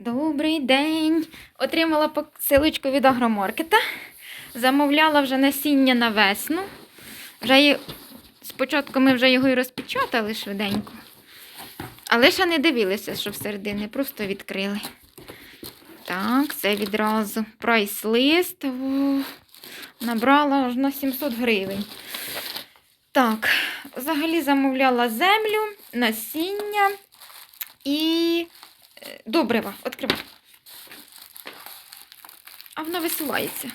Добрий день! Отримала посилочку від агромаркета. Замовляла вже насіння на весну. Вже є... Спочатку ми вже його і розпечатали швиденько. Але ще не дивилися, що всередині, просто відкрили. Так, це відразу прайс-лист. Набрала аж на 700 гривень. Так, взагалі замовляла землю, насіння і добрива. Відкривай. А вона висувається.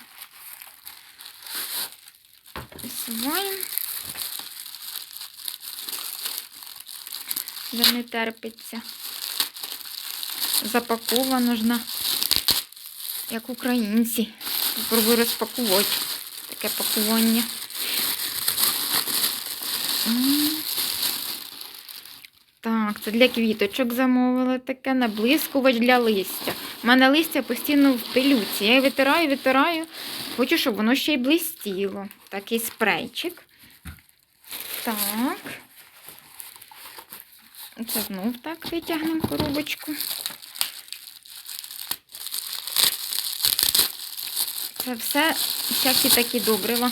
Висуваємо. Вже не терпиться. Запаковано ж на як українці. Попробую розпакувати таке пакування. М. це для квіточок замовила таке наблискувач для листя. У мене листя постійно в пилюці. Я її витираю, витираю. Хочу, щоб воно ще й блистіло. Такий спрейчик. Так. Це знов так витягнемо коробочку. Це все всякі такі добрива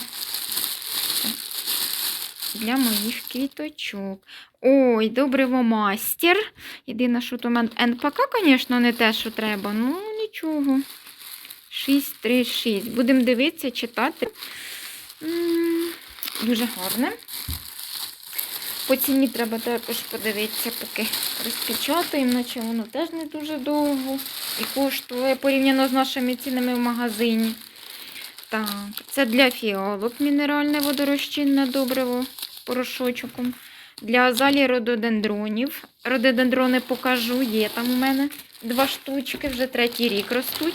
для моїх квіточок. Ой, добриво мастер. Єдине, що в мене НПК, звісно, не те, що треба. Ну, нічого. 636. Будемо дивитися, читати. Дуже гарне. По ціні треба також подивитися, поки розпечатаємо, наче воно теж не дуже довго і коштує порівняно з нашими цінами в магазині. Так, це для фіалок мінеральне водорозчинне добриво порошочком. Для азалії рододендронів. Рододендрони покажу, є там у мене два штучки, вже третій рік ростуть.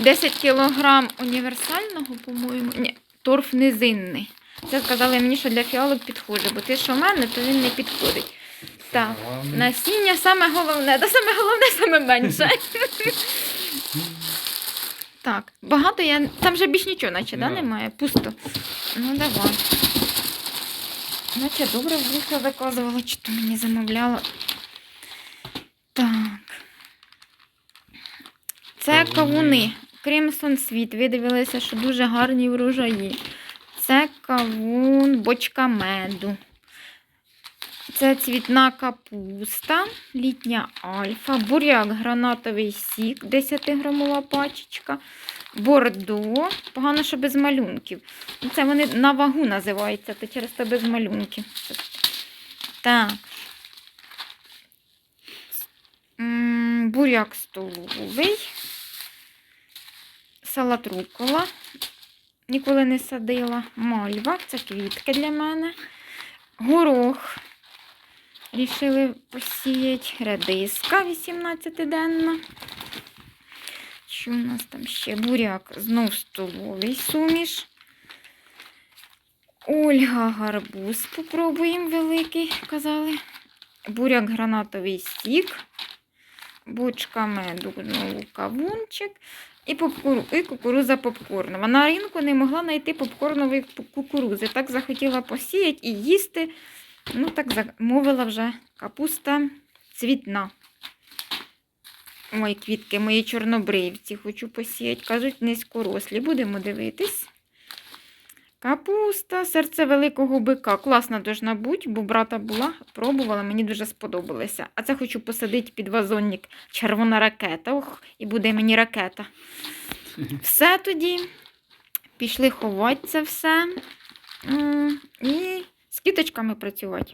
10 кг універсального, по-моєму. Ні, торф низинний. Це сказали мені, що для фіалок підходить, бо те, що в мене, то він не підходить. Так, насіння саме головне, та саме головне, саме менше. Так, багато я. Там вже більш нічого, наче, да, Да. немає? Пусто. Ну, давай. Наче добре вдруг заказувала, чи то мені замовляла. Так. Це Кавуни. кавуни. Кримсон світ. Ви дивилися, що дуже гарні врожаї. Це кавун, бочка меду. Це цвітна капуста, літня альфа, буряк, гранатовий сік, 10-грамова пачечка, бордо. Погано, що без малюнків. Ну, Це вони на вагу називаються, то через те без малюнків. Буряк столовий. Салат рукола. Ніколи не садила. Мальва. Це квітки для мене. Горох. Рішили посіяти. Редиска 18-денна. Що у нас там ще? Буряк знов столовий суміш. Ольга гарбуз. Попробуємо великий, казали. Буряк гранатовий сік. Бочка меду, знову кавунчик. І, попкуру, і кукуруза попкорнова. На ринку не могла знайти попкорнової ку- кукурузи. Так захотіла посіяти і їсти. Ну, так замовила вже капуста цвітна. Ой, квітки, мої чорнобривці хочу посіяти. Кажуть, низькорослі. Будемо дивитись. Капуста, серце великого бика. Класна должна бути, бо брата була, пробувала, мені дуже сподобалося. А це хочу посадити під вазонник червона ракета. Ох, і буде мені ракета. Все тоді. Пішли ховати це все. І з кіточками працювати.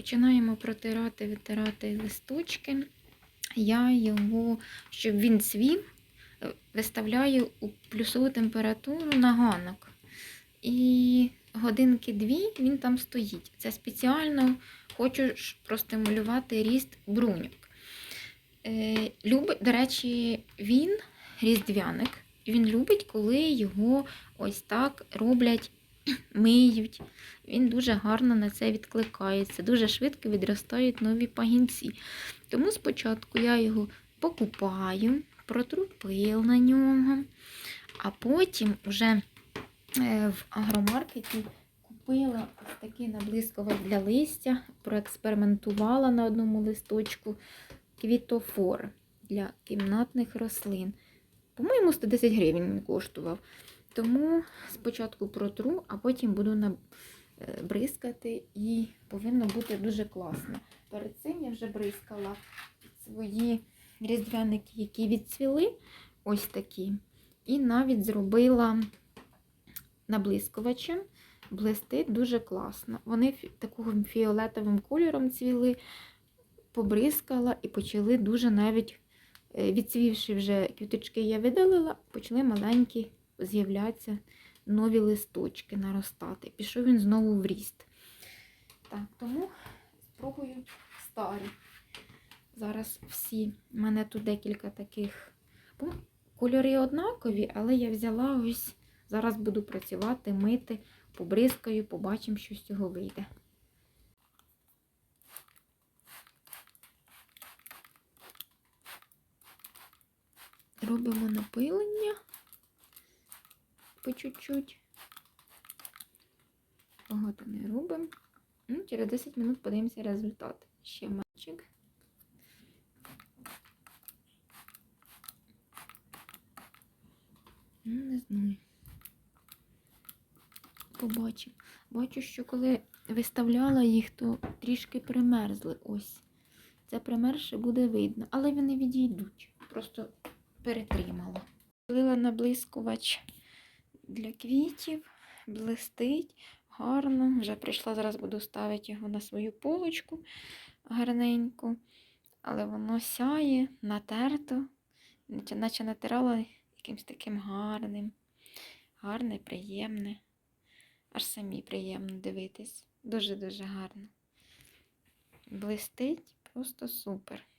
Починаємо протирати, витирати листочки. Я його, щоб він цвів, е, виставляю у плюсову температуру на ганок. І годинки-дві він там стоїть. Це спеціально хочу простимулювати ріст бруньок. Е, до речі, він різдвяник. Він любить, коли його ось так роблять, миють. Він дуже гарно на це відкликається. Дуже швидко відростають нові пагінці. Тому спочатку я його покупаю, протру пил на нього, а потім вже е, в агромаркеті Купила такий наблискувач для листя, проекспериментувала на одному листочку квітофор для кімнатних рослин. По-моєму, 110 гривень він коштував. Тому спочатку протру, а потім буду е, бризкати і повинно бути дуже класно. Перед цим я вже бризкала свої різдвяники, які відцвіли, ось такі. І навіть зробила наблискувачем. Блистить дуже класно. Вони таким фіолетовим кольором цвіли, побризкала і почали дуже навіть е, відцвівши вже квіточки, я видалила, почали маленькі з'являтися нові листочки наростати. Пішов він знову в ріст. Так, тому спробую старі. Зараз всі. У мене тут декілька таких. Ну, Кольори однакові, але я взяла ось. Зараз буду працювати, мити, побризкаю, побачимо, що з цього вийде. Робимо напилення по чуть-чуть. Багато не робимо. Ну, через 10 минут подивимося результат. Ще мальчик. Ну, не знаю. Побачимо. Бачу, що коли виставляла їх, то трішки примерзли. Ось. Це примерше буде видно, але вони відійдуть. Просто перетримала. Лила наблискувач для квітів, блистить гарно. Вже прийшла, зараз буду ставити його на свою полочку гарненько. Але воно сяє, натерто, наче- натирала якимось таким гарним. Гарне, приємне. Аж самі приємно дивитись. Дуже-дуже гарно. Блистить просто супер.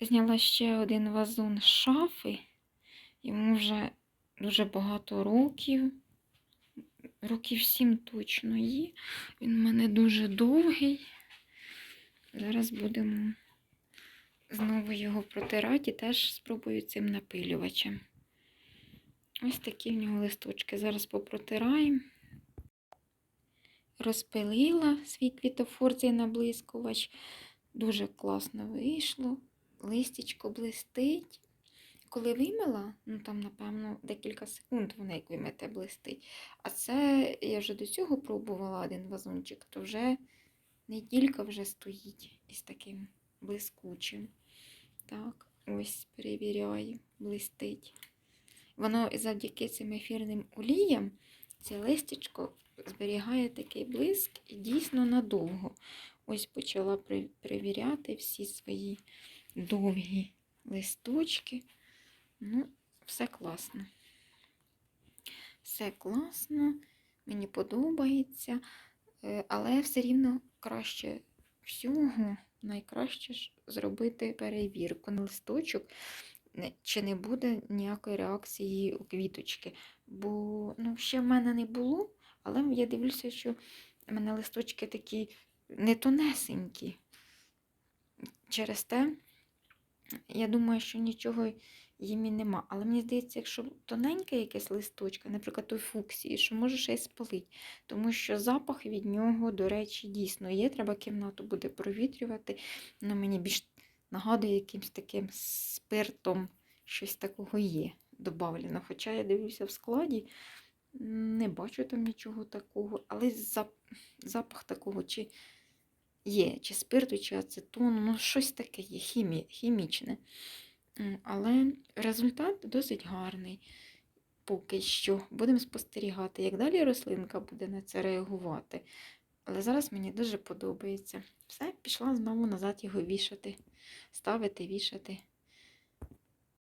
Зняла ще один вазон з шафи. Йому вже дуже багато років. Років сім точно є. Він у мене дуже довгий. Зараз будемо знову його протирати і теж спробую цим напилювачем. Ось такі в нього листочки. Зараз попротираємо. Розпилила свій квітофор наблискувач. Дуже класно вийшло. Листячко блистить. Коли вимила, ну там, напевно, декілька секунд воно як вимете блистить. А це я вже до цього пробувала один вазончик, то вже неділька вже стоїть із таким блискучим. Так, ось перевіряю, блистить. Воно завдяки цим ефірним оліям, це листячко зберігає такий блиск і дійсно надовго. Ось почала перевіряти всі свої довгі листочки. Ну, все класно. Все класно, мені подобається, Е, але все рівно краще всього, найкраще ж зробити перевірку на листочок, чи не буде ніякої реакції у квіточки. Бо ну, ще в мене не було, але я дивлюся, що в мене листочки такі не тонесенькі. Через те, я думаю, що нічого їм і нема. Але мені здається, якщо тоненьке якесь листочка, наприклад, той фуксії, що може ще й спалить. Тому що запах від нього, до речі, дійсно є. Треба кімнату буде провітрювати. Воно мені більш нагадує якимось таким спиртом, щось такого є добавлено. Хоча я дивлюся в складі, не бачу там нічого такого, але запах такого чи є, чи спирту, чи ацетону, ну щось таке є, хімі, хімічне. Але результат досить гарний. Поки що будемо спостерігати, як далі рослинка буде на це реагувати. Але зараз мені дуже подобається. Все, пішла знову назад його вішати, ставити, вішати.